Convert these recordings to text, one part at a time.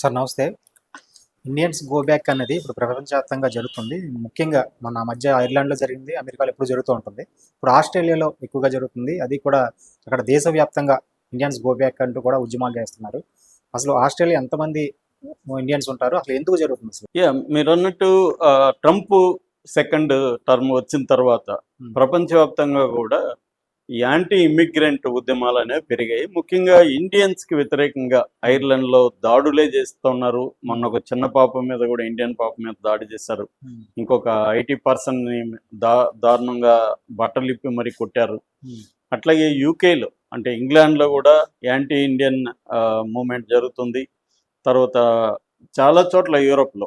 Sir నమస్తే. Indians go back అనేది ఇప్పుడు ప్రపంచవ్యాప్తంగా జరుగుతుంది. ముఖ్యంగా మన మధ్య ఐర్లాండ్లో జరిగింది అమెరికాలో ఎప్పుడు జరుగుతూ ఉంటుంది. ఇప్పుడు ఆస్ట్రేలియాలో ఎక్కువగా జరుగుతుంది. అది కూడా అక్కడ దేశవ్యాప్తంగా ఇండియన్స్ గో బ్యాక్ అంటూ కూడా ఉద్యమాలు చేస్తున్నారు. అసలు ఆస్ట్రేలియా ఎంతమంది ఇండియన్స్ ఉంటారు? అసలు ఎందుకు జరుగుతుంది అసలు? యా మీరు అన్నట్టు ట్రంప్ సెకండ్ టర్మ్ వచ్చిన తర్వాత. ప్రపంచవ్యాప్తంగా కూడా ఈ యాంటీ ఇమిగ్రెంట్ ఉద్యమాలు అనేవి పెరిగాయి. ముఖ్యంగా ఇండియన్స్కి వ్యతిరేకంగా ఐర్లాండ్లో దాడులే చేస్తున్నారు. మొన్న ఒక చిన్న పాప మీద కూడా ఇండియన్ పాప మీద దాడి చేశారు. ఇంకొక ఐటీ పర్సన్ని దా దారుణంగా బట్టలు ఇప్పి మరి కొట్టారు. అట్లాగే యూకేలో అంటే ఇంగ్లాండ్లో కూడా యాంటీ ఇండియన్ మూమెంట్ జరుగుతుంది. తర్వాత చాలా చోట్ల యూరోప్లో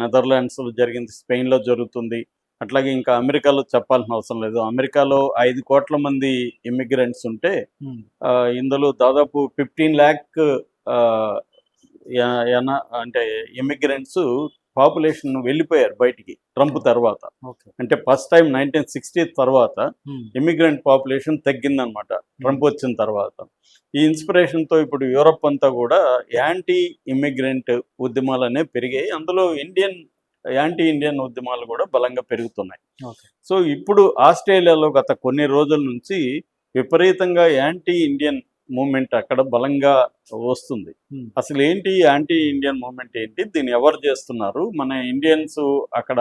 నెదర్లాండ్స్లో జరిగింది స్పెయిన్లో జరుగుతుంది. అట్లాగే ఇంకా అమెరికాలో చెప్పాల్సిన అవసరం లేదు. అమెరికాలో ఐదు కోట్ల మంది ఇమిగ్రెంట్స్ ఉంటే ఆ, ఇందులో దాదాపు ఫిఫ్టీన్ ల్యాక్ అంటే ఇమిగ్రెంట్స్ పాపులేషన్ వెళ్ళిపోయారు బయటికి ట్రంప్ తర్వాత. ఓకే. అంటే ఫస్ట్ టైం నైన్టీన్ సిక్స్టీ తర్వాత ఇమిగ్రెంట్ పాపులేషన్ తగ్గిందనమాట ట్రంప్ వచ్చిన తర్వాత. ఈ ఇన్స్పిరేషన్తో ఇప్పుడు యూరప్ అంతా కూడా యాంటీ ఇమిగ్రెంట్ ఉద్యమాలు అనేవి పెరిగాయి. అందులో ఇండియన్ యాంటీ ఇండియన్ ఉద్యమాలు కూడా బలంగా పెరుగుతున్నాయి. సో ఇప్పుడు ఆస్ట్రేలియాలో గత కొన్ని రోజుల నుంచి విపరీతంగా యాంటీ ఇండియన్ మూమెంట్ అక్కడ బలంగా వస్తుంది. అసలు ఏంటి యాంటీ ఇండియన్ మూమెంట్ ఏంటి? దీన్ని ఎవరు చేస్తున్నారు? మన ఇండియన్స్ అక్కడ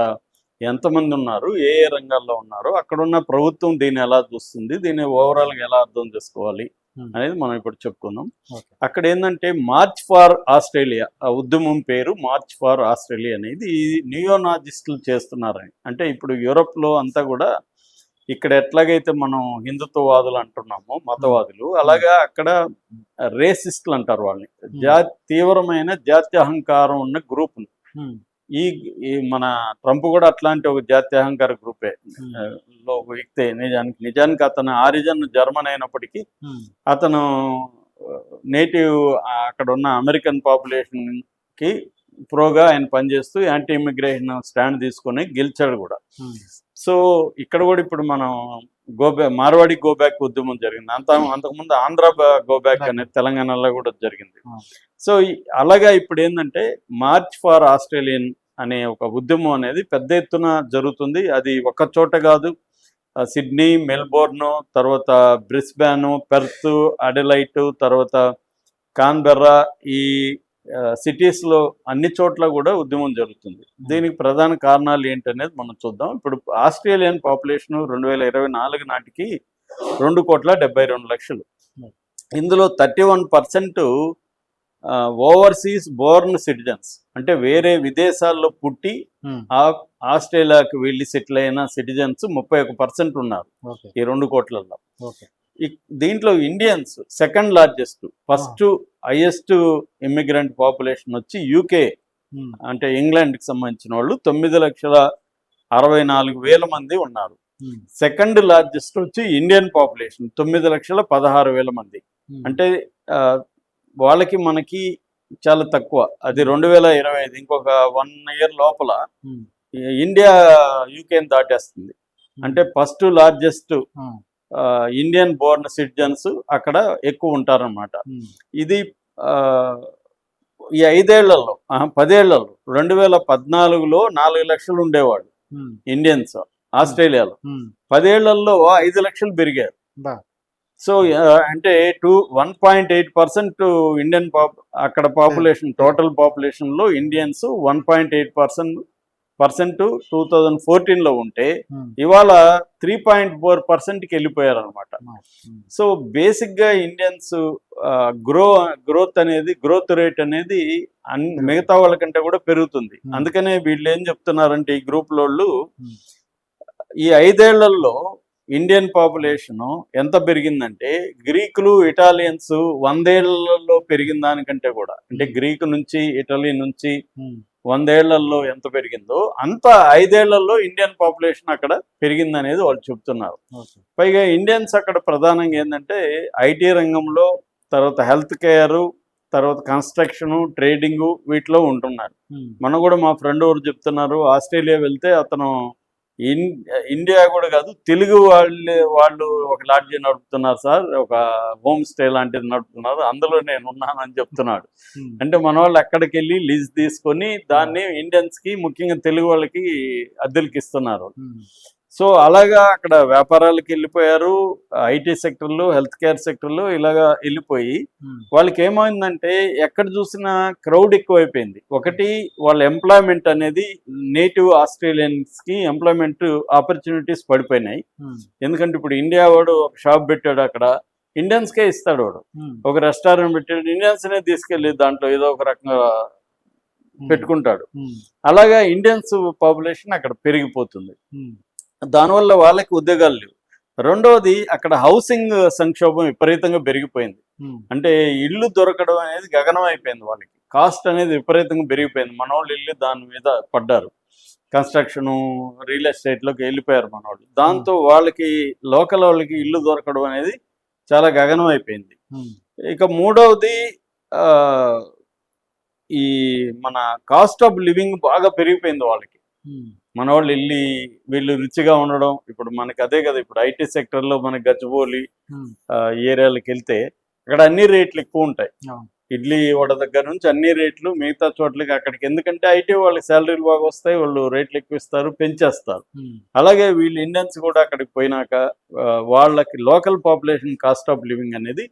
ఎంతమంది ఉన్నారు? ఏ ఏ రంగాల్లో ఉన్నారు? అక్కడ ఉన్న ప్రభుత్వం దీన్ని ఎలా చూస్తుంది? దీన్ని ఓవరాల్గా ఎలా అర్థం చేసుకోవాలి? అనేది మనం ఇప్పుడు చెప్పుకుందాం. ఓకే. అక్కడ ఏంటంటే మార్చ్ ఫార్ ఆస్ట్రేలియా ఆ ఉద్యమం పేరు మార్చ్ ఫార్ ఆస్ట్రేలియా అనేది ఈ నియోనాజిస్టులు చేస్తున్నారని. అంటే ఇప్పుడు యూరోప్లో అంతా కూడా ఇక్కడ ఎట్లాగైతే మనం హిందుత్వవాదులు అంటున్నామో మతవాదులు అలాగా అక్కడ రేసిస్టులు అంటారు వాళ్ళని. జా తీవ్రమైన జాత్యహంకారం ఉన్న గ్రూప్ ఉమ్, ఈ మన ట్రంప్ కూడా అట్లాంటి ఒక జాత్యహంకార గ్రూపే. ఉమ్, ఆ, లో ఒక వ్యక్తి నిజానికి నిజానికి అతను ఆరిజన్ జర్మన్ అయినప్పటికీ ఉమ్, అతను నేటివ్ అక్కడ ఉన్న అమెరికన్ పాపులేషన్కి ప్రోగా ఆయన పనిచేస్తూ యాంటీ ఇమిగ్రేషన్ స్టాండ్ తీసుకొని గెలిచాడు కూడా. ఉమ్, సో ఇక్కడ కూడా ఇప్పుడు మనం గోబ్యా మార్వాడి గోబ్యాక్ ఉద్యమం జరిగింది. అంత అంతకుముందు ఆంధ్ర గోబ్యాక్ అనేది తెలంగాణలో కూడా జరిగింది. సో అలాగా ఇప్పుడు ఏంటంటే మార్చ్ ఫార్ ఆస్ట్రేలియన్ అనే ఒక ఉద్యమం అనేది పెద్ద ఎత్తున జరుగుతుంది. అది ఒక చోట కాదు. సిడ్నీ మెల్బోర్న్ తర్వాత బ్రిస్బాన్ పెర్త్ అడెలైట్ తర్వాత కాన్బెర్రా ఈ ఆ, cities లో అన్ని చోట్ల కూడా ఉద్యమం జరుగుతుంది. దీనికి ప్రధాన కారణాలు ఏంటనేది మనం చూద్దాం. ఇప్పుడు ఆస్ట్రేలియన్ పాపులేషన్ రెండు వేల ఇరవై నాలుగు నాటికి రెండు కోట్ల డెబ్బై రెండు లక్షలు. ఇందులో thirty one percent overseas born citizens అంటే వేరే విదేశాల్లో పుట్టి ఆస్ట్రేలియాకి వెళ్ళి సెటిల్ అయిన సిటిజన్స్ ముప్పై ఒక పర్సెంట్ ఉన్నారు ఈ రెండు కోట్లలో దీంట్లో Indians second largest. First highest immigrant population వచ్చి యూకే ఉమ్, అంటే ఇంగ్లాండ్కి సంబంధించిన వాళ్ళు తొమ్మిది లక్షల అరవై నాలుగు వేల మంది ఉన్నారు. సెకండ్ లార్జెస్ట్ వచ్చి ఇండియన్ పాపులేషన్ తొమ్మిది లక్షల పదహారు వేల మంది. ఉమ్, అంటే వాళ్ళకి మనకి చాలా తక్కువ. అది రెండు వేల ఇరవై ఐదు ఇంకొక వన్ ఇయర్ లోపల ఇండియా యూకేని దాటేస్తుంది. అంటే first largest Indian born citizens అక్కడ ఎక్కువ ఉంటారన్నమాట. ఉమ్, ఇది ఆ, ఈ ఐదేళ్ళలో పదేళ్ళలో రెండు వేల పద్నాలుగులో నాలుగు లక్షలు ఉండేవాళ్ళు ఇండియన్స్ ఆస్ట్రేలియాలో. ఉమ్, పదేళ్ళలో ఐదు లక్షలు పెరిగారు. సో అంటే two one point eight percent Indian pop అక్కడ population total పాపులేషన్లో Indians one point eight percent percent two thousand ఫోర్టీన్లో ఉంటే ఉమ్, ఇవాళ త్రీ పాయింట్ ఫోర్ పర్సెంట్కి వెళ్ళిపోయారు అనమాట ఉమ్, సో బేసిక్గా ఇండియన్స్ గ్రో గ్రోత్ అనేది గ్రోత్ రేట్ అనేది అన్ మిగతా వాళ్ళకంటే కూడా పెరుగుతుంది. Hmm. అందుకనే వీళ్ళు ఏం చెప్తున్నారంటే ఈ గ్రూప్ వాళ్ళు Hmm. ఈ ఐదేళ్ళలో ఇండియన్ పాపులేషన్ ఎంత పెరిగిందంటే గ్రీకులు ఇటాలియన్స్ వందేళ్ళలో పెరిగిన దానికంటే కూడా. అంటే గ్రీకు నుంచి ఇటలీ నుంచి వందేళ్ళలో ఎంత పెరిగిందో అంత ఐదేళ్ళలో ఇండియన్ పాపులేషన్ అక్కడ పెరిగిందనేది వాళ్ళు చెప్తున్నారు. పైగా ఇండియన్స్ అక్కడ ప్రధానంగా ఏంటంటే ఐటీ రంగంలో తర్వాత హెల్త్ కేర్ తర్వాత కన్స్ట్రక్షన్ ట్రేడింగ్ వీటిలో ఉంటున్నారు. మనం కూడా మా ఫ్రెండ్ ఎవరు చెప్తున్నారు ఆస్ట్రేలియా వెళ్తే అతను ఇన్ ఇండియా కూడా కాదు తెలుగు వాళ్ళు వాళ్ళు ఒక లాడ్జీ నడుపుతున్నారు సార్ ఒక హోమ్ స్టే లాంటిది నడుపుతున్నారు అందులో నేను ఉన్నానని చెప్తున్నాడు. అంటే మన వాళ్ళు అక్కడికి వెళ్ళి లీజ్ తీసుకొని దాన్ని ఇండియన్స్కి ముఖ్యంగా తెలుగు వాళ్ళకి అద్దెలకి ఇస్తున్నారు సో అలాగా అక్కడ వ్యాపారాలకు వెళ్ళిపోయారు ఐటీ సెక్టర్లో హెల్త్ కేర్ సెక్టర్లో ఇలాగా వెళ్ళిపోయి వాళ్ళకి ఏమైందంటే ఎక్కడ చూసినా క్రౌడ్ ఎక్కువైపోయింది. ఒకటి వాళ్ళ ఎంప్లాయ్మెంట్ అనేది నేటివ్ ఆస్ట్రేలియన్స్కి ఎంప్లాయ్మెంట్ ఆపర్చునిటీస్ పడిపోయినాయి. ఎందుకంటే ఇప్పుడు ఇండియా వాడు ఒక షాప్ పెట్టాడు అక్కడ ఇండియన్స్ కే ఇస్తాడు వాడు. ఒక రెస్టారెంట్ పెట్టాడు ఇండియన్స్ నే తీసుకెళ్ళి దాంట్లో ఏదో ఒక రకంగా పెట్టుకుంటాడు. అలాగా ఇండియన్స్ పాపులేషన్ అక్కడ పెరిగిపోతుంది. దానివల్ల వాళ్ళకి ఉద్యోగాలు లేవు. రెండవది అక్కడ హౌసింగ్ సంక్షోభం విపరీతంగా పెరిగిపోయింది. అంటే ఇల్లు దొరకడం అనేది గగనం అయిపోయింది వాళ్ళకి. కాస్ట్ అనేది విపరీతంగా పెరిగిపోయింది. మన వాళ్ళు వెళ్ళి దాని మీద పడ్డారు. కన్స్ట్రక్షన్ రియల్ ఎస్టేట్లోకి వెళ్ళిపోయారు మన వాళ్ళు దాంతో వాళ్ళకి లోకల్ వాళ్ళకి ఇల్లు దొరకడం అనేది చాలా గగనం అయిపోయింది. ఇక మూడవది ఆ, ఈ మన కాస్ట్ ఆఫ్ లివింగ్ బాగా పెరిగిపోయింది వాళ్ళకి. మన వాళ్ళు వెళ్ళి వీళ్ళు రిచ్గా ఉండడం ఇప్పుడు మనకి అదే కదా ఇప్పుడు ఐటీ సెక్టర్లో మనకి గచ్చిబౌలి ఏరియాలకు వెళ్తే అక్కడ అన్ని రేట్లు ఎక్కువ ఉంటాయి. ఇడ్లీ వడ దగ్గర నుంచి అన్ని రేట్లు మిగతా చోట్లకి అక్కడికి. ఎందుకంటే ఐటీ వాళ్ళకి శాలరీలు బాగా వస్తాయి వాళ్ళు రేట్లు ఎక్కువ ఇస్తారు పెంచేస్తారు. అలాగే వీళ్ళు ఇండియన్స్ కూడా అక్కడికి పోయినాక వాళ్ళకి local population cost of living అనేది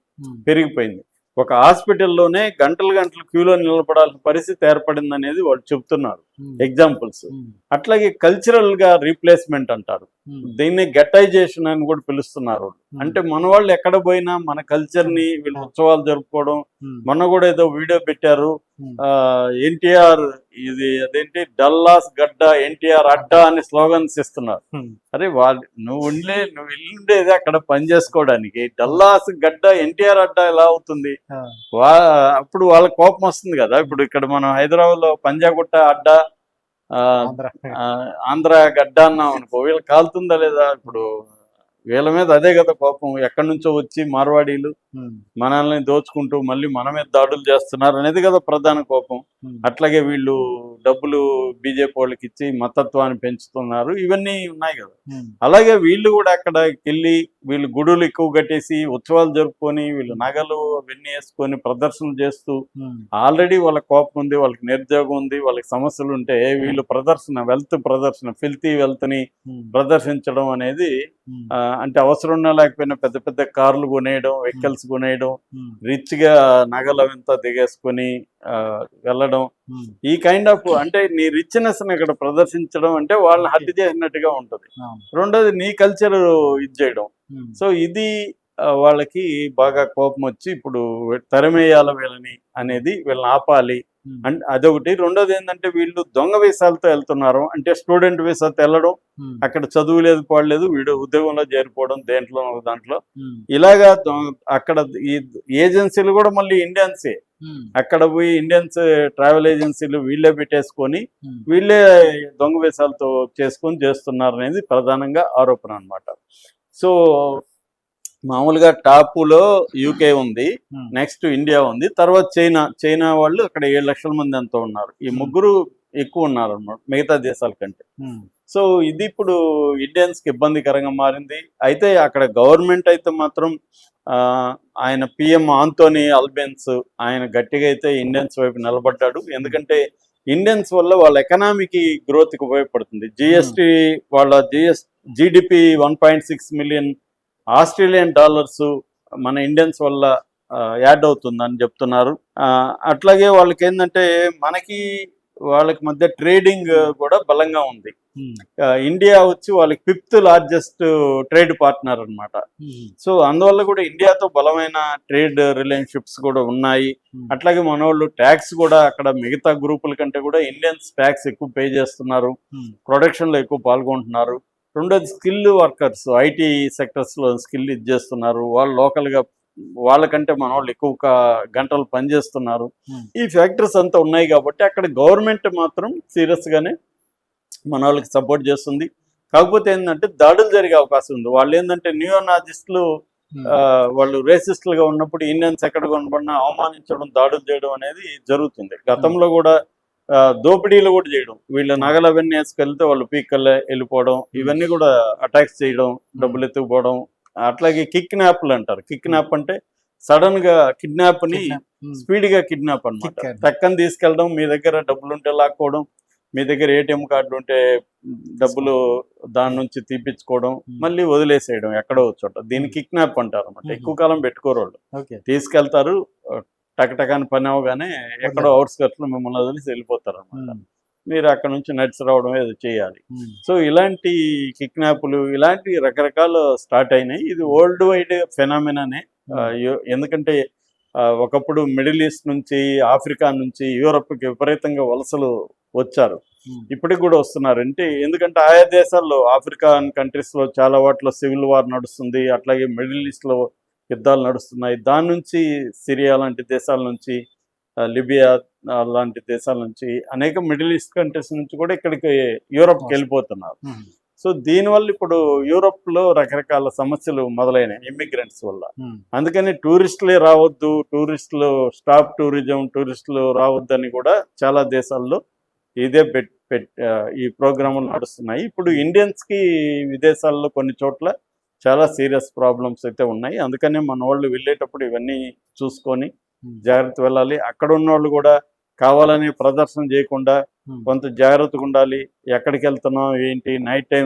పెరిగిపోయింది. ఒక హాస్పిటల్లోనే గంటలు గంటలు క్యూలో నిలబడాల్సిన పరిస్థితి ఏర్పడింది అనేది వాళ్ళు చెప్తున్నారు. ఉమ్, ఎగ్జాంపుల్స్ ఉమ్, అట్లాగే కల్చరల్గా రీప్లేస్మెంట్ అంటారు. ఉమ్, దీన్ని గెటైజేషన్ అని కూడా పిలుస్తున్నారు అంటే మన వాళ్ళు ఎక్కడ పోయినా మన కల్చర్ని వీళ్ళు ఉత్సవాలు జరుపుకోవడం. మొన్న కూడా ఏదో వీడియో పెట్టారు. ఎన్టీఆర్ ఇది అదేంటి? డల్లాస్ గడ్డ ఎన్టీఆర్ అడ్డా అని స్లోగన్స్ ఇస్తున్నారు. అరే వాళ్ళు నువ్వు ఉండే నువ్వు వెళ్ళుండేది అక్కడ పని చేసుకోవడానికి. డల్లాస్ గడ్డ ఎన్టీఆర్ అడ్డా ఎలా అవుతుంది? అప్పుడు వాళ్ళ కోపం వస్తుంది కదా. ఇప్పుడు ఇక్కడ మనం హైదరాబాద్లో పంజాగుట్ట అడ్డా ఆంధ్ర. గడ్డ అన్నాం అనుకో వీళ్ళు కాలుతుందా లేదా? ఇప్పుడు వీళ్ళ మీద అదే కదా కోపం. ఎక్కడి నుంచో వచ్చి మార్వాడీలు మనల్ని దోచుకుంటూ మళ్ళీ మన మీద దాడులు చేస్తున్నారు అనేది కదా ప్రధాన కోపం. అట్లాగే వీళ్ళు డబ్బులు బీజేపీ వాళ్ళకి ఇచ్చి మతత్వాన్ని పెంచుతున్నారు. ఇవన్నీ ఉన్నాయి కదా. అలాగే వీళ్ళు కూడా అక్కడికి వెళ్ళి వీళ్ళు గుడులు ఎక్కువ కట్టేసి ఉత్సవాలు జరుపుకొని వీళ్ళు నగలు అవన్నీ వేసుకొని ప్రదర్శనలు చేస్తూ ఆల్రెడీ వాళ్ళ కోపం ఉంది వాళ్ళకి నిరుద్యోగం ఉంది వాళ్ళకి సమస్యలు ఉంటే వీళ్ళు ప్రదర్శన వెల్త్ ప్రదర్శన ఫిల్తీ వెల్త్ని ఉమ్, ప్రదర్శించడం అనేది అంటే అవసరం ఉన్నా లేకపోయినా పెద్ద పెద్ద కార్లు కొనేయడం వెహికల్స్ కొనేయడం ఉమ్, రిచ్గా నగలు అవంతా దిగేసుకొని వెళ్ళడం. ఉమ్, ఈ కైండ్ ఆఫ్ అంటే నీ రిచ్నెస్ ఇక్కడ ప్రదర్శించడం అంటే వాళ్ళని హత్య చేసినట్టుగా ఉంటది. రెండోది నీ కల్చర్ ఇది చేయడం. సో ఇది వాళ్ళకి బాగా కోపం వచ్చి ఇప్పుడు తరిమేయాల వీళ్ళని అనేది వీళ్ళని ఆపాలి. ఉమ్, అంటే అదొకటి. రెండోది ఏంటంటే వీళ్ళు దొంగ వీసాలతో వెళ్తున్నారు. అంటే స్టూడెంట్ వీసాతో వెళ్ళడం ఉమ్, అక్కడ చదువు లేదు పాడలేదు వీడు ఉద్యోగంలో చేరిపోవడం దేంట్లో దాంట్లో. ఉమ్, ఇలాగా అక్కడ ఈ ఏజెన్సీలు కూడా మళ్ళీ ఇండియన్సే. అక్కడ పోయి ఇండియన్స్ ట్రావెల్ ఏజెన్సీలు వీళ్ళే పెట్టేసుకొని వీళ్ళే దొంగ వేషాలతో చేసుకొని చేస్తున్నారు అనేది ప్రధానంగా ఆరోపణ అన్నమాట. సో మామూలుగా టాపులో యూకే ఉంది ఉమ్, నెక్స్ట్ ఇండియా ఉంది తర్వాత చైనా చైనా వాళ్ళు అక్కడ ఏడు లక్షల మంది ఎంతో ఉన్నారు. ఈ ముగ్గురు ఎక్కువ ఉన్నారు అన్నమాట మిగతా దేశాల కంటే. సో ఇది ఇప్పుడు ఇండియన్స్కి ఇబ్బందికరంగా మారింది. అయితే అక్కడ గవర్నమెంట్ అయితే మాత్రం ఆయన పిఎం ఆంటోనీ అల్బెన్స్ ఆయన గట్టిగా అయితే ఇండియన్స్ వైపు నిలబడ్డాడు. ఎందుకంటే ఇండియన్స్ వల్ల వాళ్ళ ఎకనామీకి గ్రోత్కి ఉపయోగపడుతుంది జిఎస్టి వాళ్ళ GS GDP one point six million Australian dollars మన ఇండియన్స్ వల్ల యాడ్ అవుతుందని చెప్తున్నారు. అట్లాగే వాళ్ళకి ఏంటంటే మనకి వాళ్ళకి మధ్య ట్రేడింగ్ కూడా బలంగా ఉంది. ఇండియా వచ్చి వాళ్ళకి ఫిఫ్త్ లార్జెస్ట్ ట్రేడ్ పార్ట్నర్ అన్నమాట. ఉమ్, సో అందువల్ల కూడా ఇండియాతో బలమైన ట్రేడ్ రిలేషన్షిప్స్ కూడా ఉన్నాయి. అట్లాగే మన వాళ్ళు ట్యాక్స్ కూడా అక్కడ మిగతా గ్రూపుల కంటే కూడా ఇండియన్స్ ట్యాక్స్ ఎక్కువ పే చేస్తున్నారు. ఉమ్, ప్రొడక్షన్లో ఎక్కువ పాల్గొంటున్నారు. రెండోది స్కిల్ వర్కర్స్ ఐటీ సెక్టర్స్లో స్కిల్ ఇది చేస్తున్నారు. వాళ్ళు లోకల్గా వాళ్ళకంటే మన వాళ్ళు ఎక్కువ గంటలు పనిచేస్తున్నారు. ఈ ఫ్యాక్టరీస్ అంతా ఉన్నాయి కాబట్టి అక్కడ గవర్నమెంట్ మాత్రం సీరియస్ గానే మన వాళ్ళకి సపోర్ట్ చేస్తుంది. కాకపోతే ఏంటంటే దాడులు జరిగే అవకాశం ఉంది. వాళ్ళు ఏంటంటే న్యూనాజిస్టులు వాళ్ళు రేసిస్టులుగా ఉన్నప్పుడు ఇండియన్స్ ఎక్కడ కనబడినా అవమానించడం దాడులు చేయడం అనేది జరుగుతుంది. గతంలో కూడా దోపిడీలు కూడా చేయడం. వీళ్ళ నగలు అవన్నీ వేసుకెళ్తే వాళ్ళు పీక్కల్లో వెళ్ళిపోవడం ఇవన్నీ కూడా అటాక్స్ చేయడం డబ్బులు ఎత్తుకుపోవడం. అట్లాగే కిడ్నాప్లు అంటారు. కిడ్నాప్ అంటే సడన్గా కిడ్నాప్ని. స్పీడ్గా కిడ్నాప్ అనమాట పక్కన తీసుకెళ్ళడం మీ దగ్గర డబ్బులు ఉంటే లాక్కోవడం మీ దగ్గర ఏటీఎం కార్డు ఉంటే డబ్బులు దాని నుంచి తీపించుకోవడం. మళ్ళీ వదిలేసేయడం ఎక్కడో చోట. దీన్ని కిడ్నాప్ అంటారు అనమాట. ఎక్కువ కాలం పెట్టుకోరు వాళ్ళు. తీసుకెళ్తారు టకటకాని పని అవగానే ఎక్కడో అవుట్స్కట్స్లో మిమ్మల్ని వదిలేసి వెళ్ళిపోతారు అనమాట. మీరు అక్కడ నుంచి నడిచి రావడం ఏదో చేయాలి. సో ఇలాంటి కిడ్నాప్లు ఇలాంటి రకరకాలు స్టార్ట్ అయినాయి. ఇది వరల్డ్ వైడ్ ఫెనామినానే. ఎందుకంటే ఒకప్పుడు మిడిల్ ఈస్ట్ నుంచి ఆఫ్రికా నుంచి యూరప్కి విపరీతంగా వలసలు వచ్చారు. ఇప్పటికి కూడా వస్తున్నారు. అంటే ఎందుకంటే ఆయా దేశాల్లో ఆఫ్రికాన్ కంట్రీస్లో చాలా వాటిలో సివిల్ వార్ నడుస్తుంది. అట్లాగే మిడిల్ ఈస్ట్లో యుద్ధాలు నడుస్తున్నాయి దాని నుంచి సిరియా లాంటి దేశాల నుంచి లిబియా లాంటి దేశాల నుంచి అనేక మిడిల్ ఈస్ట్ కంట్రీస్ నుంచి కూడా ఇక్కడికి యూరప్కి వెళ్ళిపోతున్నారు. సో దీనివల్ల ఇప్పుడు యూరోప్లో రకరకాల సమస్యలు మొదలైనాయి ఇమ్మిగ్రెంట్స్ వల్ల. అందుకని టూరిస్టులే రావద్దు టూరిస్టులు స్టాప్ టూరిజం టూరిస్టులు రావద్దని కూడా చాలా దేశాల్లో ఇదే పెట్ ఈ ప్రోగ్రాములు నడుస్తున్నాయి ఇప్పుడు ఇండియన్స్కి విదేశాల్లో కొన్ని చోట్ల చాలా సీరియస్ ప్రాబ్లమ్స్ అయితే ఉన్నాయి. అందుకనే మన వాళ్ళు వెళ్ళేటప్పుడు ఇవన్నీ చూసుకొని ఉమ్. జాగ్రత్త వెళ్ళాలి. అక్కడ ఉన్న వాళ్ళు కూడా కావాలని ప్రదర్శన చేయకుండా ఉమ్. కొంత జాగ్రత్తగా ఉండాలి. ఎక్కడికి వెళ్తున్నాం ఏంటి? Night time